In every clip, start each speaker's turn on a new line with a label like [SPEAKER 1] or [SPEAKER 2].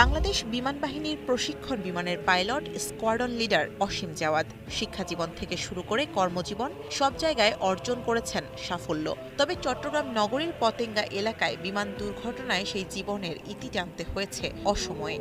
[SPEAKER 1] বাংলাদেশ বিমান বাহিনীর প্রশিক্ষণ বিমানের pilot squadron leader Asim Jawad শিক্ষাজীবন থেকে শুরু করে কর্মজীবন সব জায়গায় অর্জন করেছেন সাফল্য। তবে চট্টগ্রাম নগরীর পতেঙ্গা এলাকায় বিমান দুর্ঘটনায় সেই জীবনের ইতি টানতে হয়েছে অসময়ে।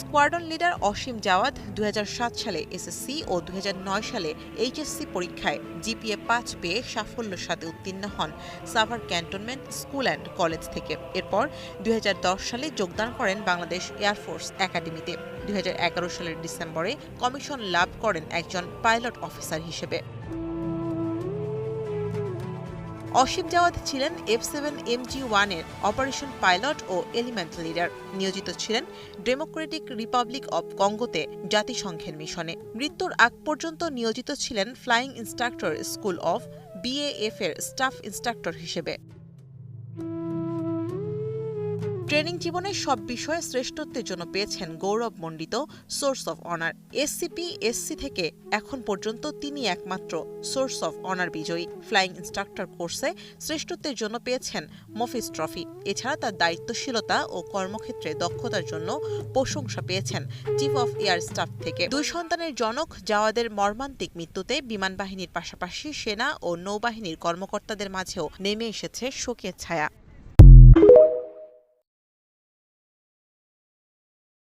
[SPEAKER 1] স্কোয়াডন লিডার অসীম জাওয়াদ দুই হাজার সাত সালে এসএসসি ও দুই হাজার নয় সালে এইচএসসি পরীক্ষায় জিপিএ পাঁচ পেয়ে সাফল্যের সাথে উত্তীর্ণ হন Savar cantonment school and college থেকে। এরপর দুই হাজার দশ সালে যোগদান করেন বাংলাদেশ এয়ারফোর্স একাডেমিতে। দুই হাজার এগারো সালের ডিসেম্বরে কমিশন লাভ করেন একজন পাইলট অফিসার হিসেবে। অসীম জাওয়াত ছিলেন এফ সেভেন এম জি ওয়ানের অপারেশন পাইলট ও এলিমেন্ট লিডার। নিয়োজিত ছিলেন ডেমোক্রেটিক রিপাবলিক অব কঙ্গোতে জাতিসংঘের মিশনে। মৃত্যুর আগ পর্যন্ত নিয়োজিত ছিলেন flying instructor school of BAF এর স্টাফ ইন্সট্রাক্টর হিসেবে। ট্রেনিং জীবনে সব বিষয়ে শ্রেষ্ঠত্বের জন্য পেয়েছেন গৌরবমণ্ডিত sword of honour. SCP, SC থেকে এখন পর্যন্ত তিনি একমাত্র সোর্স অফ অনার বিজয়ী। ফ্লাইং ইনস্ট্রাক্টর কোর্সে শ্রেষ্ঠত্বের জন্য পেয়েছেন মফিজ ট্রফি। এছাড়া তার দায়িত্বশীলতা ও কর্মক্ষেত্রে দক্ষতার জন্য প্রশংসা পেয়েছেন চিফ অফ এয়ার স্টাফ থেকে। দুই সন্তানের জনক জাওয়াদের মর্মান্তিক মৃত্যুতে বিমান বাহিনীর পাশাপাশি সেনা ও নৌবাহিনীর কর্মকর্তাদের মাঝেও নেমে এসেছে শোকের ছায়া।